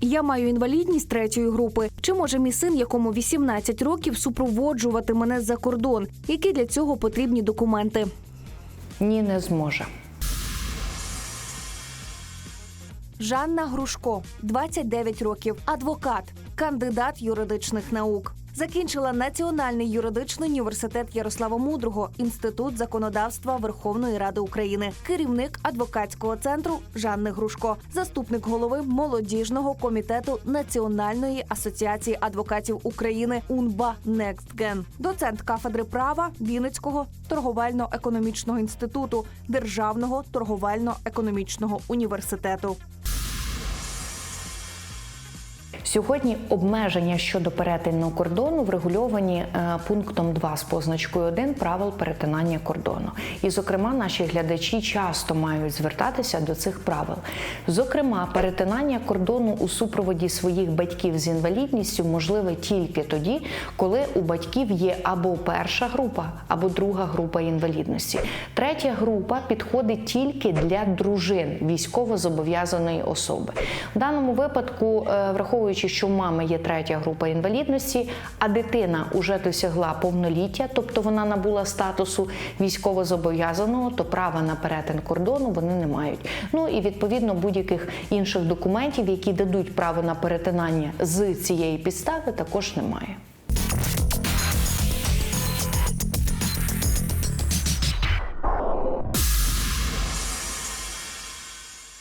Я маю інвалідність третьої групи. Чи може мій син, якому 18 років, супроводжувати мене за кордон? Які для цього потрібні документи? Ні, не зможе. Жанна Грушко, 29 років, адвокат, кандидат юридичних наук. Закінчила Національний юридичний університет Ярослава Мудрого, інститут законодавства Верховної Ради України, керівник адвокатського центру Жанни Грушко, заступник голови молодіжного комітету Національної асоціації адвокатів України УНБА «Некстген», доцент кафедри права Вінницького торговельно-економічного інституту Державного торговельно-економічного університету. Сьогодні обмеження щодо перетину кордону врегульовані е, пунктом 2 з позначкою 1 правил перетинання кордону. І, зокрема, наші глядачі часто мають звертатися до цих правил. Зокрема, перетинання кордону у супроводі своїх батьків з інвалідністю можливе тільки тоді, коли у батьків є або перша група, або друга група інвалідності. Третя група підходить тільки для дружин військово-зобов'язаної особи. В даному випадку, е, враховуючи, що у мами є третя група інвалідності, а дитина вже досягла повноліття, тобто вона набула статусу військово-зобов'язаного, то права на перетин кордону вони не мають. Ну і відповідно будь-яких інших документів, які дадуть право на перетинання з цієї підстави, також немає.